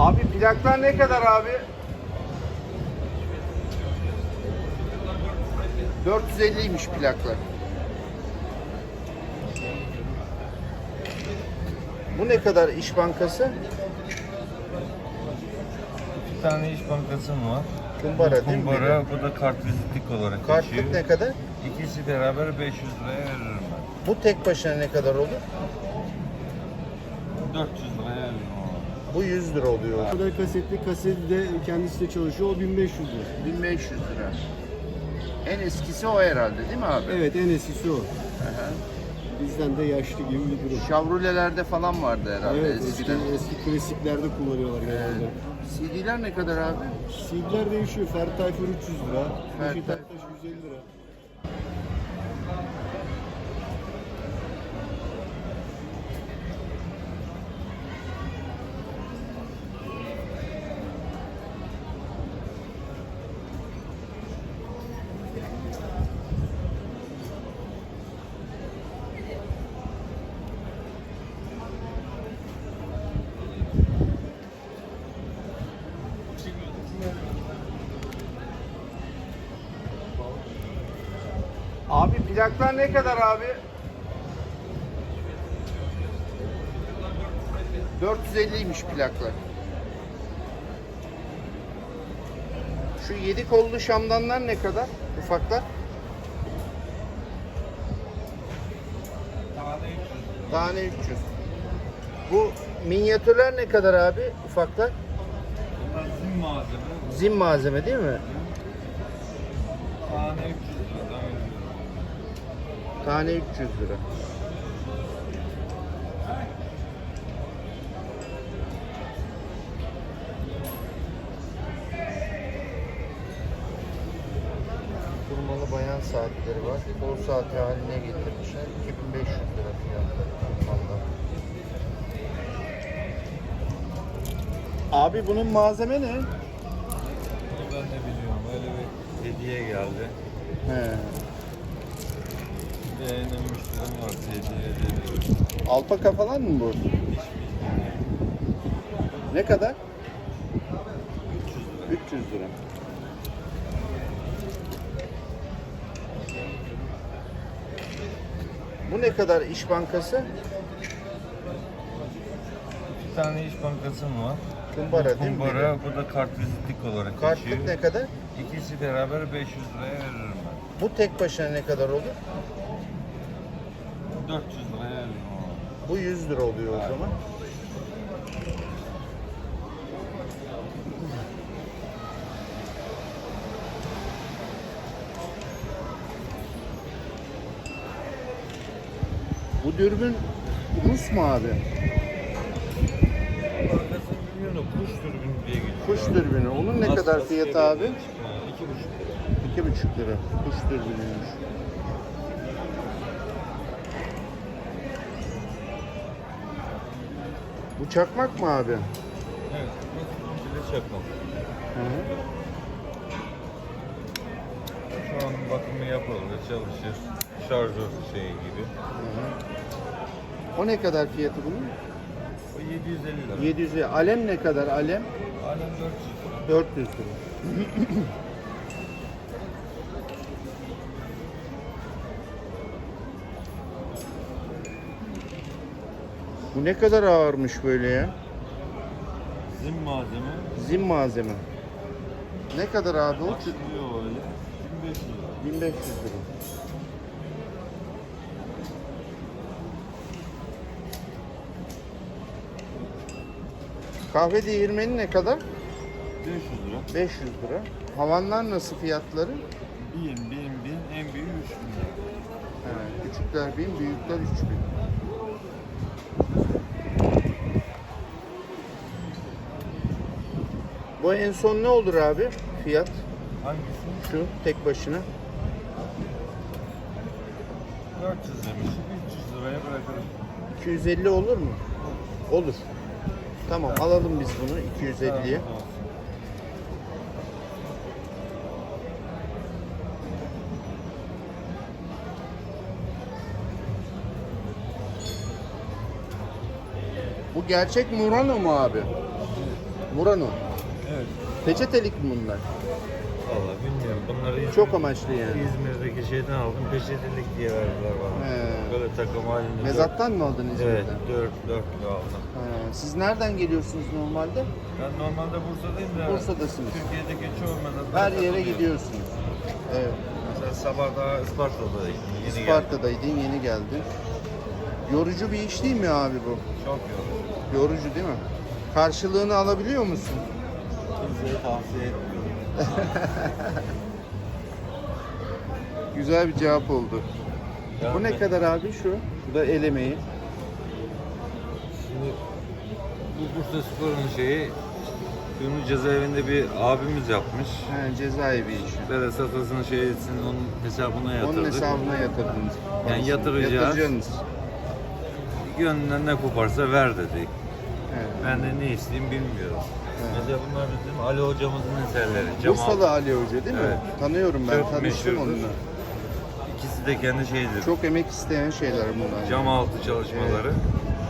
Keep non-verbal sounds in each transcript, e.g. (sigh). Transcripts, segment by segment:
Abi plaklar ne kadar abi? 450'ymiş plaklar. Bu ne kadar İş Bankası? Bir tane iş bankası mı var? Kumbara değil mi? Kumbara, bu da kartvizitlik olarak Kartlık geçiyor. ne kadar? İkisi beraber 500 liraya veririm ben. Bu tek başına ne kadar olur? 400 liraya veririm ama. Bu 100 lira oluyor. Bu da kasetli, kaseti de kendisi de çalışıyor. O 1500 lira. 1500 lira. En eskisi o herhalde değil mi abi? Evet en eskisi o. Aha. Bizden de yaşlı gibi bir durum. Chevrolet'lerde falan vardı herhalde Evet eski, eskiden. eski klasiklerde kullanıyorlar genelde. CD'ler ne kadar abi? CD'ler değişiyor. Ferdi Tayfur 300 lira. Ferdi Ertaş 150 lira. Ne kadar abi? 450'ymiş plaklar. Şu yedi kollu şamdanlar ne kadar? Ufaklar. Tane 300. Bu minyatürler ne kadar abi? Ufaklar. Bunlar zim malzeme. Zim malzeme değil mi? Tane 300 liradan veriyorum. Tane 300 lira. Kurmalı bayan saatleri var. Kol saati haline getirmişler. 2500 lira fiyatları kurmalı. Abi bunun malzeme ne? Bunu ben de biliyorum. Öyle bir hediye geldi. He. Var hediye edelim. Alpaka falan mı bu? Ne kadar? 300 lira. Bu ne kadar İş Bankası? Bir tane iş bankası mı var? Kumbara değil mi? Kumbara, bu da kartvizitlik olarak Kartlık geçiyor. ne kadar? İkisi beraber 500 liraya veririm ben. Bu tek başına ne kadar olur? 400 liraya veririm ama. Bu 100 lira oluyor o zaman. Bu dürbün Rus mu abi? Bilmiyorum kuş dürbünü diye geçiyor. Kuş dürbünü. Onun ne Nasıl kadar fiyatı abi? Ha, İki buçuk lira. İki buçuk lira. Kuş dürbünüymüş. Bu çakmak mı abi? Evet. Bir çakmak. Hı hı. Şu an bakımı yapıldı, çalışır. Şarjör şeyi gibi. O ne kadar fiyatı bunun? O 750 lira. 700 lira. Alem ne kadar alem? Alem 400 lira. 400 (clears throat) lira. Bu ne kadar ağırmış böyle ya? Zim malzeme. Zim malzeme. Ne kadar abi o? Açılıyor öyle. 1500 lira. 1500 lira. Kahve değirmeni ne kadar? 500 lira. 500 lira. Havanlar nasıl fiyatları? 1000, 1000, 1000, en büyüğü 3000 lira. He, küçükler 1000, büyükler 3000. Bu en son ne olur abi? Fiyat Hangisi? şu tek başına. 400 demiş. 300 liraya bırakırım. 250 olur mu? Olur. Tamam alalım biz bunu 250'ye. Tamam. Bu gerçek Murano mu abi? Murano. Peçetelik mi bunlar? Valla bilmiyorum. Bunları İzmir, Çok amaçlı yani. İzmir'deki şeyden aldım. Peçetelik diye verdiler bana. He. Böyle takım halinde. Mezattan mı aldın dört- Evet. İzmir'den? 4 4 kilo aldım. Ha, Siz nereden geliyorsunuz normalde? Ben normalde Bursa'dayım da. Bursa'dasınız. Türkiye'deki çoğu mezatlara Her yere katılıyorum. gidiyorsunuz. Evet. Mesela sabah daha Isparta'dayım. Yeni geldim. Isparta'daydın, yeni geldin. Yorucu bir iş değil mi abi bu? Çok yorucu. Yorucu değil mi? Karşılığını alabiliyor musun? Kimseye tavsiye etmiyorum. (laughs) Güzel bir cevap oldu. Bu ne Yani kadar abi şu? Bu da el emeği. Şimdi bu Bursa Spor'un şeyi bunu cezaevinde bir abimiz yapmış. He, cezaevi işi. Beres Atas'ın şeysini onun hesabına yatırdık. Onun hesabına yatırdınız. Yani yatıracağız. Yatıracaksınız. Gönlünden ne koparsa ver dedi. He. Ben de ne isteyeyim bilmiyorum. Evet. Mesela bunlar bizim Ali hocamızın eserleri. Cemal. Bursalı Ali Hoca değil mi? Evet. Tanıyorum ben, Çok tanıştım meşhurdur. onunla. İkisi de kendi şeyidir. Çok emek isteyen şeyler bunlar. Cam altı çalışmaları.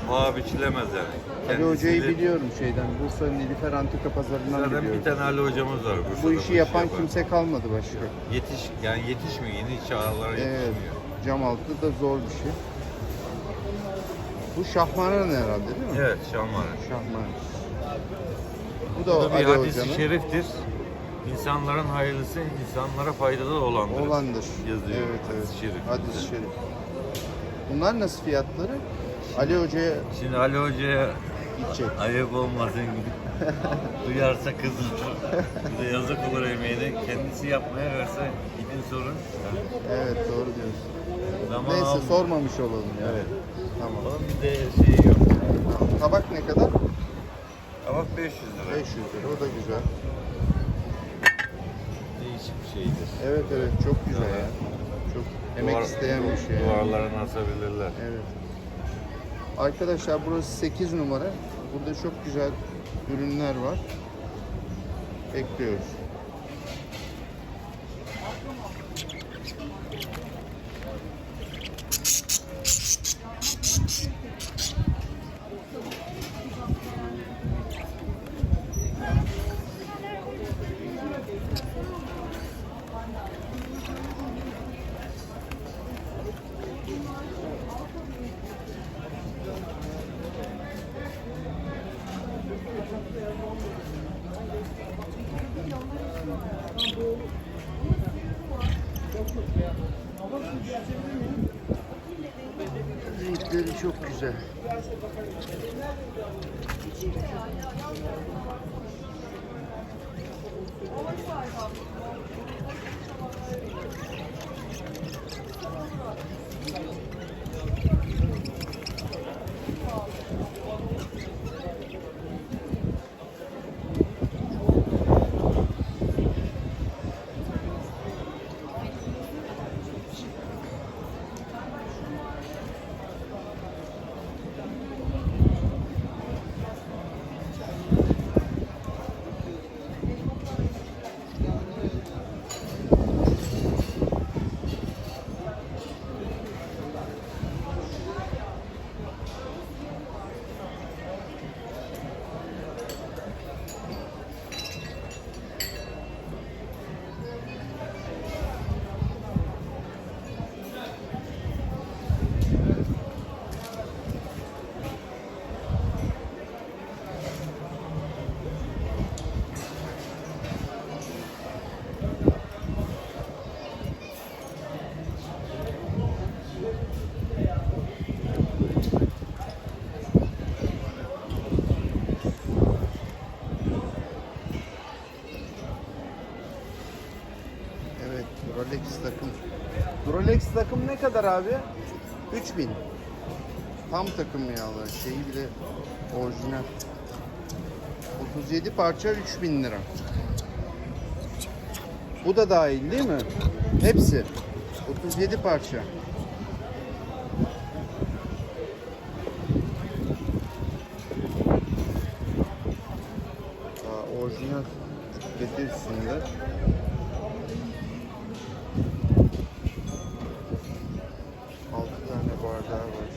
Paha biçilemez yani. Ali Hoca'yı Kendisiyle- biliyorum şeyden. Bursa Nilüfer Antika Pazarı'ndan Zaten biliyorum. bir tane Ali hocamız var Bursa'da. Bu işi yapan yapan. kimse kalmadı başka. Yetiş, yani yetişmiyor. Yeni çağlara Evet. yetişmiyor. Cam altı da zor bir şey. Bu şahmaran herhalde değil mi? Evet, Şamara. Şahmaran. Bu da, Bu da bir Ali hadis-i Hoca'nın. şeriftir. İnsanların hayırlısı insanlara faydalı olandır. Olandır. Yazıyor. Evet evet. Hadis-i şerif. Hadis-i şerif. Bunlar nasıl fiyatları? Ali Hoca'ya Şimdi Ali Hoca'ya gidecek. ayıp olmasın (laughs) duyarsa kızır. Bir de yazık olur emeğine. Kendisi yapmaya verse gidin sorun. Evet doğru diyorsun. Zaman Neyse almıyor. sormamış olalım yani. Evet. Tamam. Onun bir de şeyi yok. Tamam. Tabak ne kadar? Ama 500 lira. 500 lira. O da güzel. Değişik bir şeydir. Evet evet çok güzel ya. Çok emek Duvar- isteyen bir şey. yani. Duvarlarını asabilirler. Evet. Arkadaşlar burası 8 numara. Burada çok güzel ürünler var. Bekliyoruz. Dobrze. Takım ne kadar abi? 3000. Tam takım ya Allah. Şeyi bile orijinal. 37 parça 3000 lira. Bu da dahil değil mi? Hepsi. 37 parça. Aa, orijinal üstünde. Tane bardağı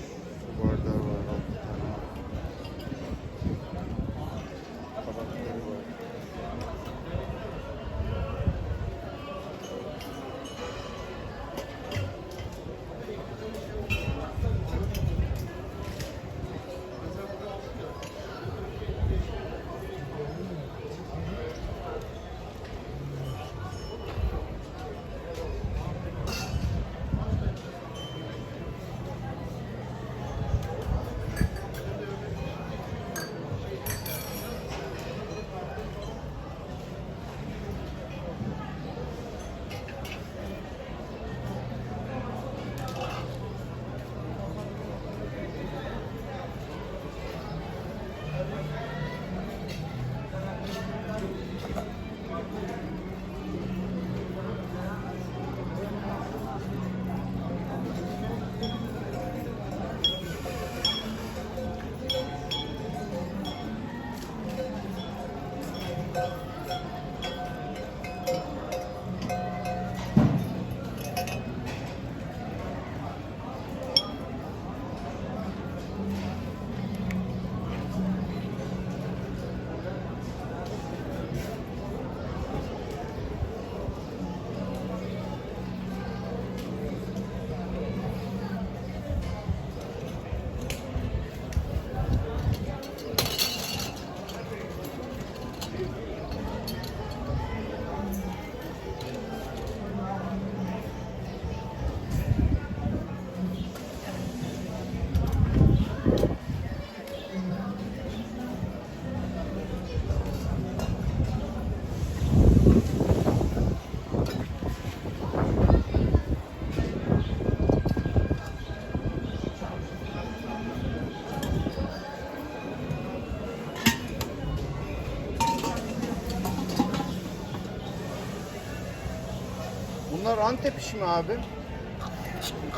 Bunlar Antep işi mi abi?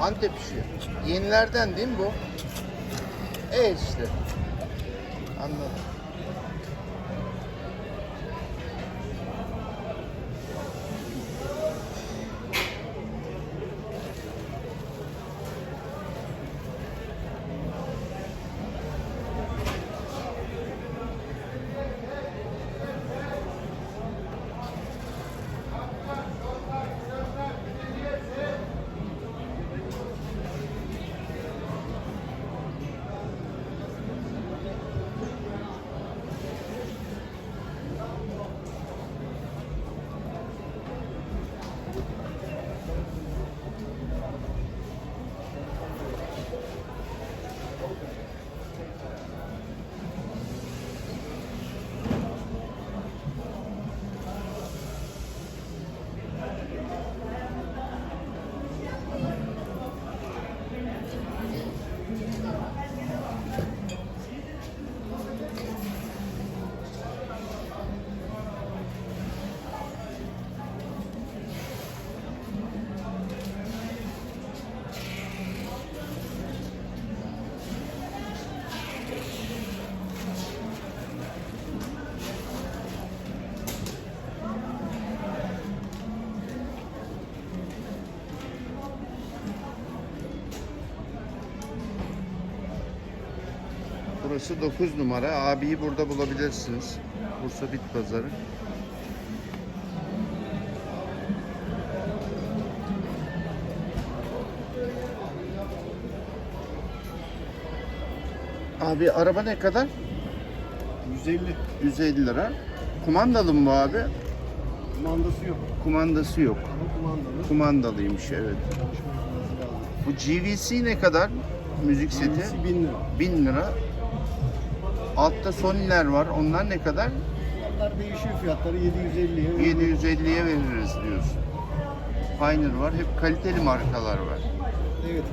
Antep işi. Yenilerden değil mi bu? E işte. Anladım. Burası 9 numara. Abiyi burada bulabilirsiniz. Bursa Bit Pazarı. Abi araba ne kadar? 150. 150 lira. Kumandalı mı bu abi? Kumandası yok. Kumandası yok. Ama kumandalı. Kumandalıymış evet. Bu GVC ne kadar? Müzik seti. Tanesi 1000 lira. 1000 lira. Altta Sony'ler var. Onlar ne kadar? Onlar değişiyor fiyatları 750'ye. 750'ye veririz diyorsun. Pioneer var. Hep kaliteli markalar var. Evet.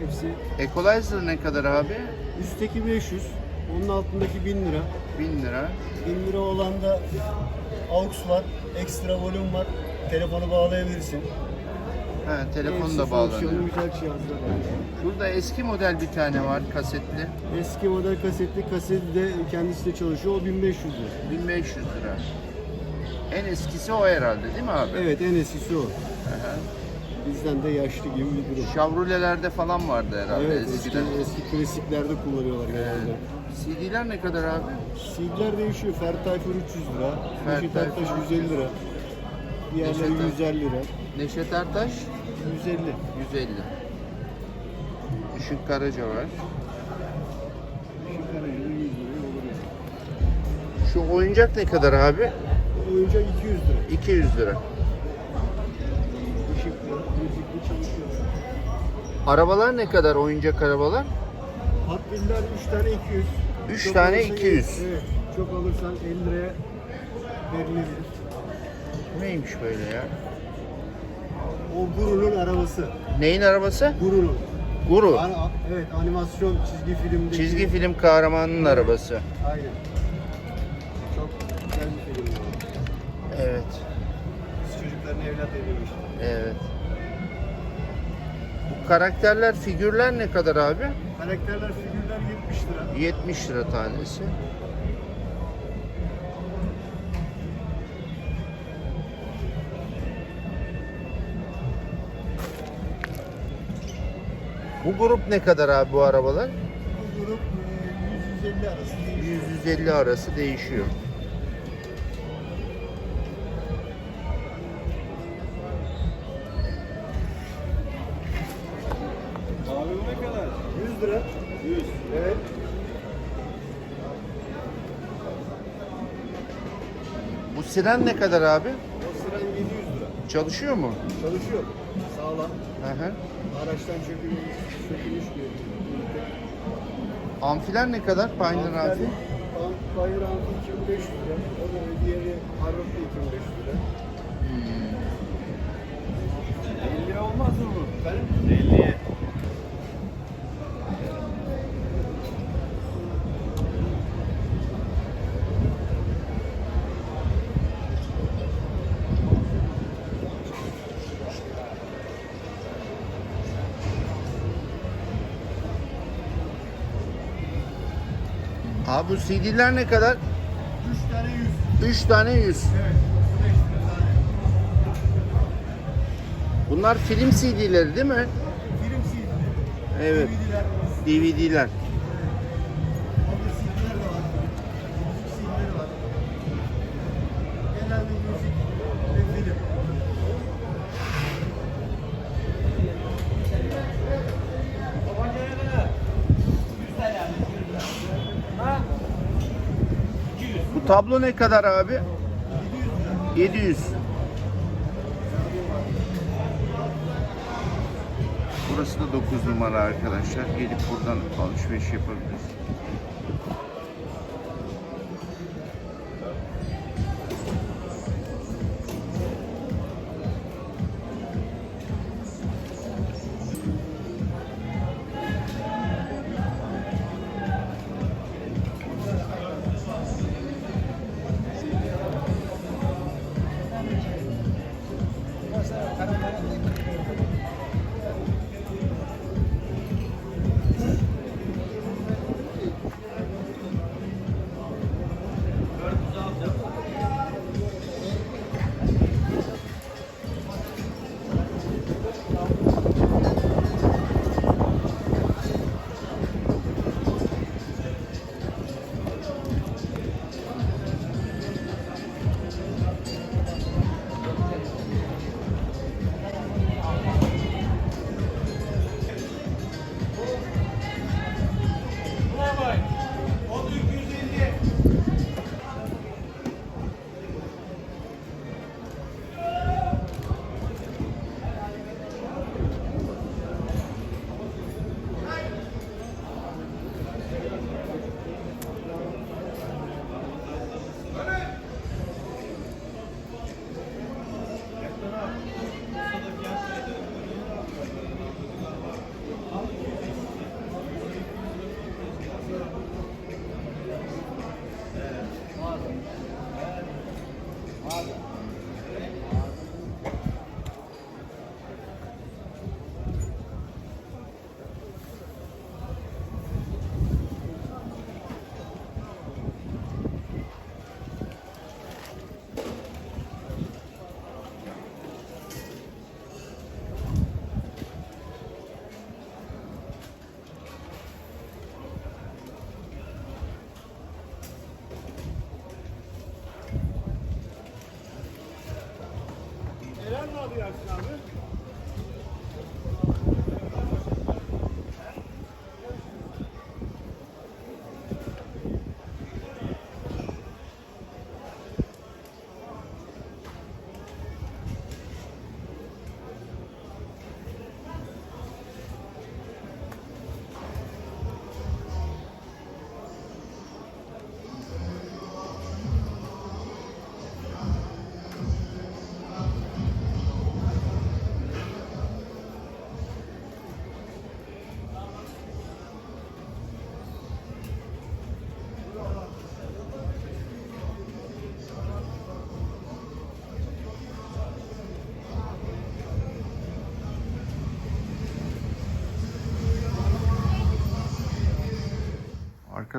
Hepsi. Equalizer ne kadar abi? Üstteki 500. Onun altındaki 1000 lira. 1000 lira. 1000 lira olan da AUX var. Ekstra volüm var. Telefonu bağlayabilirsin. Ha, telefon da fonksiyonlu bağlanıyor. güzel cihazlar. Şurada eski model bir tane var kasetli. Eski model kasetli kaseti de kendisi de çalışıyor. O 1500 lira. 1500 lira. En eskisi o herhalde değil mi abi? Evet en eskisi o. Aha. Bizden de yaşlı gibi bir durum. Chevrolet'lerde falan vardı herhalde Evet eski, eskiden. eski klasiklerde kullanıyorlar genelde. CD'ler ne kadar abi? CD'ler değişiyor. Ferdi Tayfur 300 lira. Ferdi Neşet Ertaş Tayfur 150 lira. Diğerleri Neşet Er- 150 lira. Neşet Ertaş 150. 150. Işık Karaca var. Şu karajada 100 lira olur yani. Şu oyuncak ne kadar abi? Oyuncak 200 lira. 200 lira. Işıklı, müzikli çalışıyor. Arabalar ne kadar oyuncak arabalar? Hot Wheels'ler 3 tane 200. Üç Çok tane alırsan- 200. Evet. Çok alırsan 50 liraya verilebilir. Neymiş böyle ya? O Guru'nun arabası. Neyin arabası? Guru'nun. Guru. Ani- evet animasyon çizgi filmdeki. Çizgi film kahramanının arabası. Aynen. Çok güzel bir film. Evet. Biz çocukların evlat edilmiş. Evet. Bu karakterler, figürler ne kadar abi? Karakterler, figürler 70 lira. 70 lira tanesi. Bu grup ne kadar abi bu arabalar? Bu grup e, 150 arası değişiyor. 150 arası değişiyor. Abi bu ne kadar? 100 lira. 100. Evet. Bu siren ne kadar abi? O sıran 700 lira. Çalışıyor mu? Çalışıyor. Sağlam. Hı hı. Araçtan çökülmüş, çökülmüş diyor. Amfiler ne kadar? Pioneer amfi. Bayır amfi 2500 lira. O da diğeri Arrow 2500 lira. 50 lira olmaz mı bu? Efendim? 50'ye. Bu CD'ler ne kadar? 3 tane 100. 3 tane 100. Evet. 5 lira tane. Bunlar film CD'leri değil mi? Film CD'leri. Evet. DVD'ler. DVD'ler. Tablo ne kadar abi? 700. Burası da 9 numara arkadaşlar. Gelip buradan alışveriş yapabiliriz.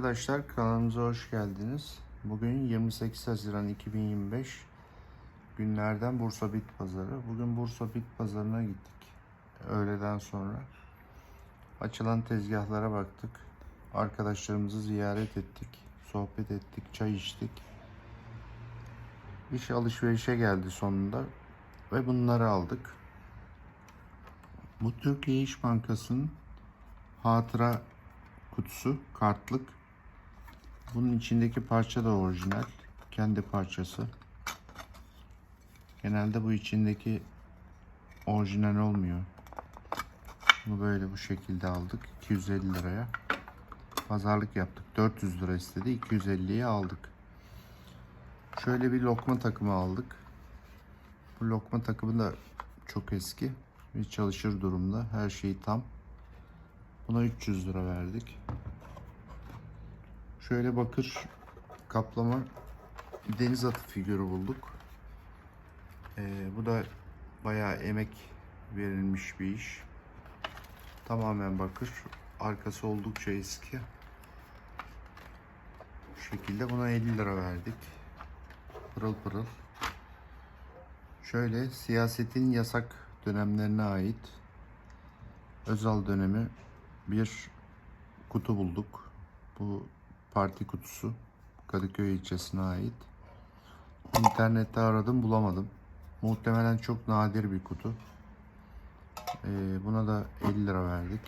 Arkadaşlar kanalımıza hoş geldiniz. Bugün 28 Haziran 2025 günlerden Bursa Bit Pazarı. Bugün Bursa Bit Pazarı'na gittik öğleden sonra. Açılan tezgahlara baktık. Arkadaşlarımızı ziyaret ettik. Sohbet ettik, çay içtik. İş alışverişe geldi sonunda ve bunları aldık. Bu Türkiye İş Bankası'nın hatıra kutusu, kartlık. Bunun içindeki parça da orijinal. Kendi parçası. Genelde bu içindeki orijinal olmuyor. Bunu böyle bu şekilde aldık. 250 liraya. Pazarlık yaptık. 400 lira istedi. 250'ye aldık. Şöyle bir lokma takımı aldık. Bu lokma takımı da çok eski ve çalışır durumda. Her şey tam. Buna 300 lira verdik. Şöyle bakır kaplama deniz atı figürü bulduk. Ee, bu da bayağı emek verilmiş bir iş. Tamamen bakır. Arkası oldukça eski. şekilde buna 50 lira verdik. Pırıl pırıl. Şöyle siyasetin yasak dönemlerine ait özel dönemi bir kutu bulduk. Bu parti kutusu. Kadıköy ilçesine ait. İnternette aradım bulamadım. Muhtemelen çok nadir bir kutu. Ee, buna da 50 lira verdik.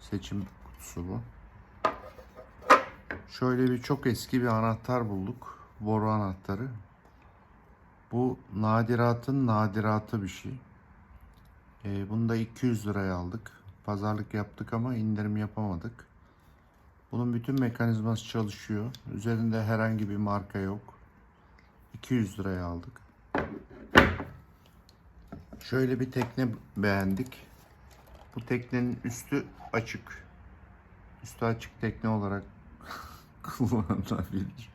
Seçim kutusu bu. Şöyle bir çok eski bir anahtar bulduk. Boru anahtarı. Bu nadiratın nadiratı bir şey. Ee, bunu da 200 liraya aldık. Pazarlık yaptık ama indirim yapamadık. Bunun bütün mekanizması çalışıyor. Üzerinde herhangi bir marka yok. 200 liraya aldık. Şöyle bir tekne beğendik. Bu teknenin üstü açık. Üstü açık tekne olarak (laughs) kullanılabilir.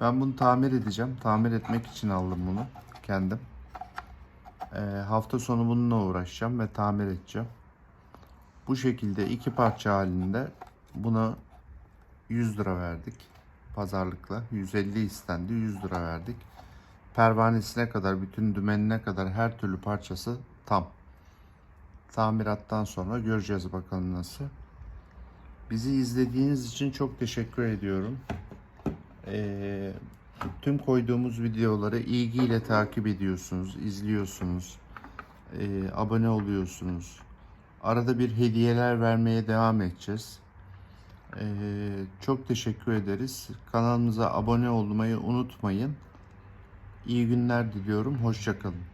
Ben bunu tamir edeceğim. Tamir etmek için aldım bunu kendim. Ee, hafta sonu bununla uğraşacağım ve tamir edeceğim. Bu şekilde iki parça halinde buna 100 lira verdik. Pazarlıkla 150 istendi 100 lira verdik. Pervanesine kadar bütün dümenine kadar her türlü parçası tam. Tamirattan sonra göreceğiz bakalım nasıl. Bizi izlediğiniz için çok teşekkür ediyorum. Ee, tüm koyduğumuz videoları ilgiyle takip ediyorsunuz, izliyorsunuz, ee, abone oluyorsunuz. Arada bir hediyeler vermeye devam edeceğiz. Ee, çok teşekkür ederiz. Kanalımıza abone olmayı unutmayın. İyi günler diliyorum. Hoşçakalın.